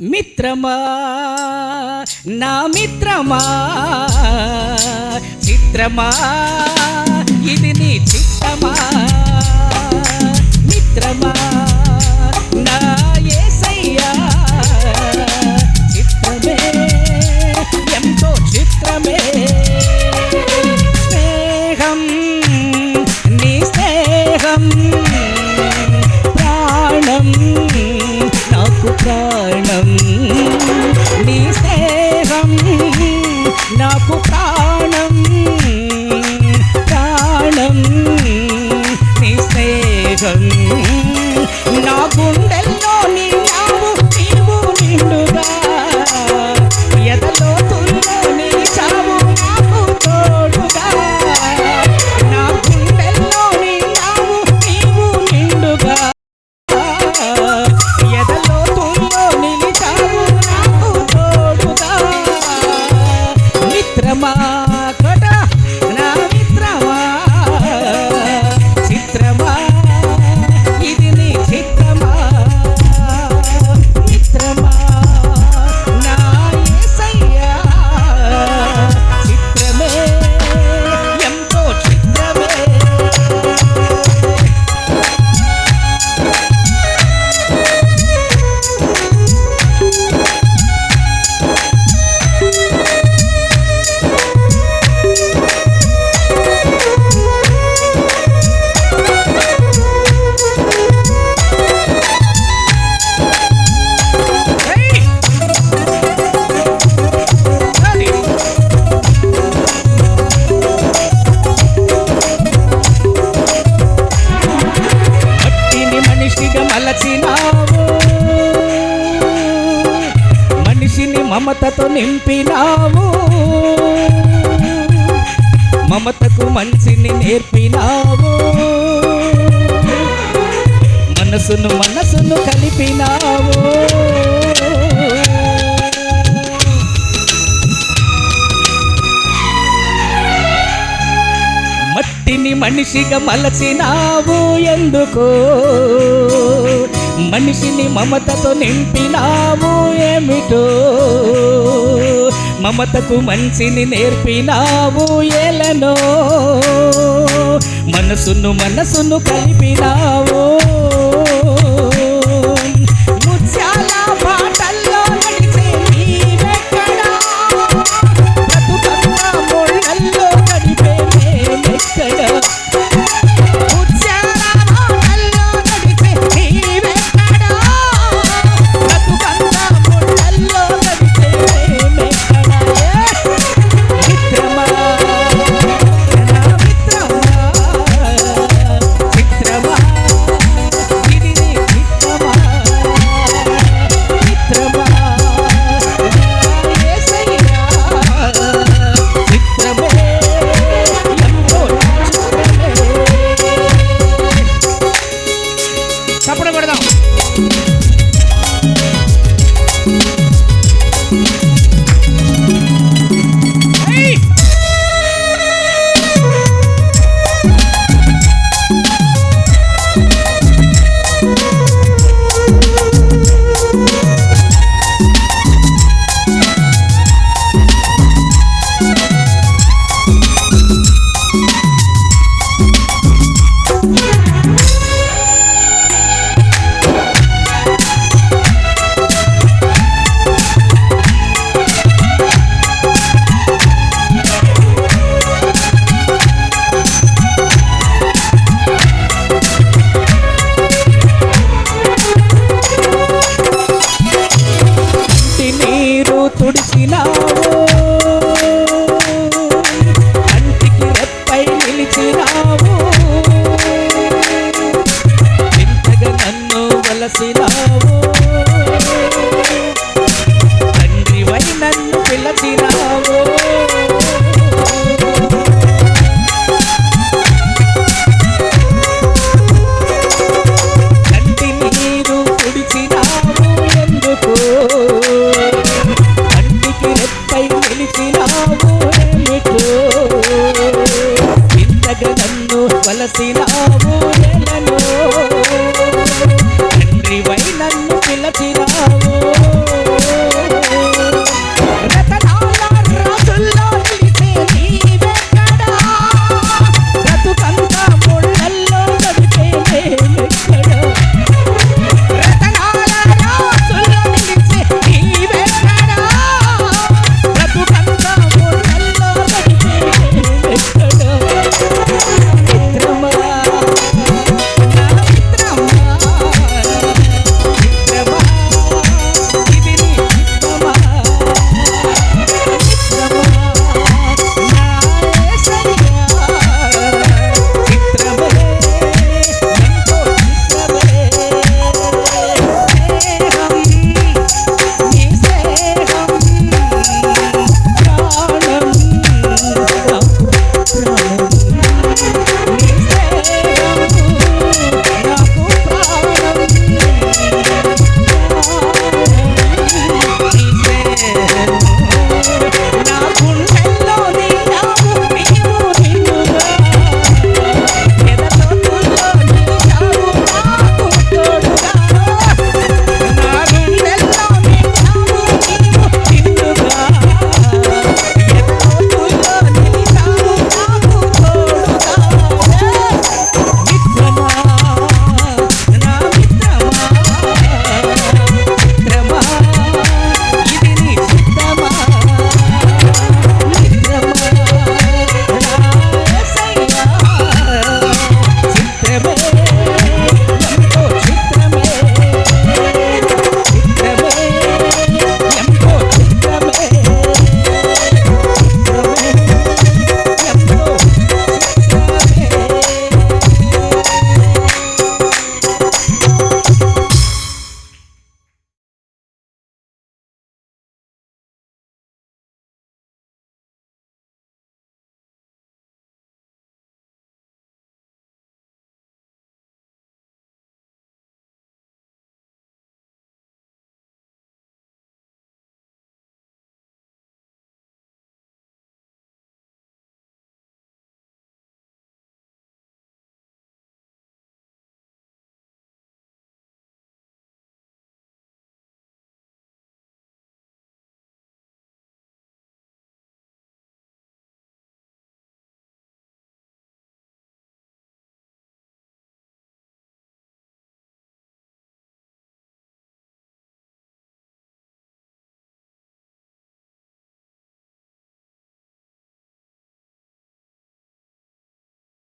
మిత్రమా నా మిత్రమా చిత్రమా ఇది నీ చిత్రమా మిత్రమా నా ప్రాణం నీ స్నేహం నాకు ప్రా మమతతో నింపినావు. మమతకు మనిషిని నేర్పినావు. మనసును మనసును కలిపినావు. మట్టిని మనిషిగా మలచినావు ఎందుకో? మనిషిని మమతతో నింపినావు ఏమిటో? మమతకు మంచిని నేర్పినావు ఎలనో మనసును మనసును కలిపినావో Thank you. I see love.